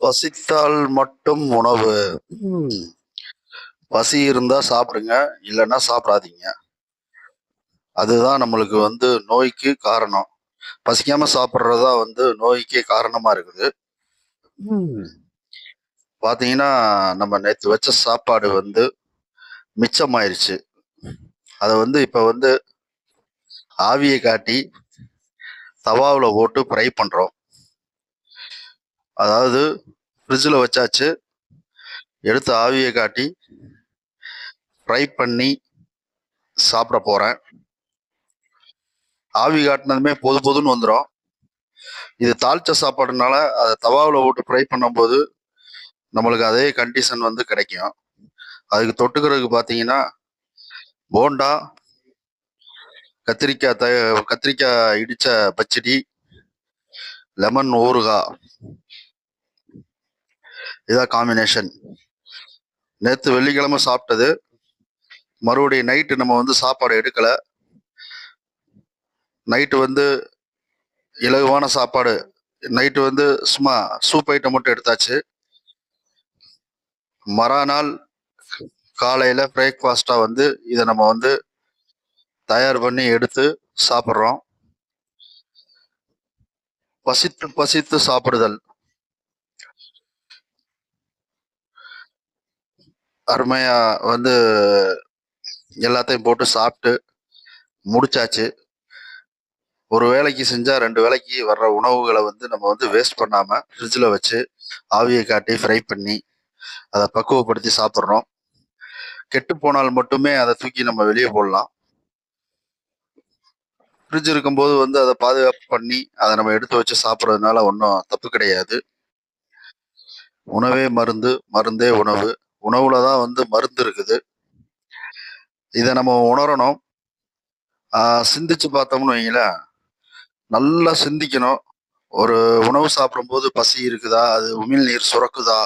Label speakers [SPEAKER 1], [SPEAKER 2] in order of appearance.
[SPEAKER 1] பசித்தால் மட்டும் உணவு. பசி இருந்தா சாப்பிடுங்க இல்லைன்னா சாப்பிடாதீங்க. அதுதான் நம்மளுக்கு வந்து நோய்க்கு காரணம். பசிக்காம சாப்பிட்றதா வந்து நோய்க்கே காரணமா இருக்குது. ம். பாத்தீங்கன்னா நம்ம நேற்று வச்ச சாப்பாடு வந்து மிச்சமாயிருச்சு. அதை வந்து இப்போ வந்து ஆவியை காட்டி தவாவில் போட்டு ஃப்ரை பண்ணுறோம் அதாவது ஃப்ரிட்ஜில் வச்சாச்சு. எடுத்து ஆவியை காட்டி ஃப்ரை பண்ணி சாப்பிட போகிறேன் ஆவி காட்டினதுமே பொது பொதுன்னு வந்துடும் இது தாளிச்ச சாப்பாடுனால அதை தவாவில் போட்டு ஃப்ரை பண்ணும்போது நம்மளுக்கு அதே கண்டிஷன் வந்து கிடைக்கும். அதுக்கு தொட்டுக்கிறதுக்கு பார்த்தீங்கன்னா போண்டா கத்திரிக்காய் த கத்திரிக்காய் இடித்த பச்சடி லெமன் ஊறுகாய் இதான் காம்பினேஷன் நேற்று வெள்ளிக்கிழமை சாப்பிட்டது. மறுபடியும் நைட்டு நம்ம வந்து சாப்பாடு எடுக்கலை. நைட்டு வந்து இலகுவான சாப்பாடு. நைட்டு வந்து சும்மா சூப் ஐட்டம் மட்டும் எடுத்தாச்சு. மறுநாள் காலையில் பிரேக்ஃபாஸ்ட்டாக வந்து இதை நம்ம வந்து தயார் பண்ணி எடுத்து சாப்பிட்றோம். பசித்து பசித்து சாப்பிடுதல். அருமையா வந்து எல்லாத்தையும் போட்டு சாப்பிட்டு முடிச்சாச்சு. ஒரு வேளைக்கு செஞ்சா ரெண்டு வேளைக்கு வர்ற உணவுகளை வந்து நம்ம வந்து வேஸ்ட் பண்ணாம ஃப்ரிட்ஜில் வச்சு ஆவியை காட்டி ஃப்ரை பண்ணி அதை பக்குவப்படுத்தி சாப்பிட்றோம். கெட்டு போனால் மட்டுமே அதை தூக்கி நம்ம வெளியே போடலாம். ஃப்ரிட்ஜ் இருக்கும்போது வந்து அதை பாதுகாப்பு பண்ணி அதை நம்ம எடுத்து வச்சு சாப்பிட்றதுனால ஒன்றும் தப்பு கிடையாது. உணவே மருந்து மருந்தே உணவு. உணவுல தான் வந்து மருந்து இருக்குது. இதை நம்ம உணரணும். சிந்திச்சு பார்த்தோம்னு வைங்களேன். நல்லா சிந்திக்கணும். ஒரு உணவு சாப்பிடும்போது பசி இருக்குதா? அது உமிழ்நீர் சுரக்குதா?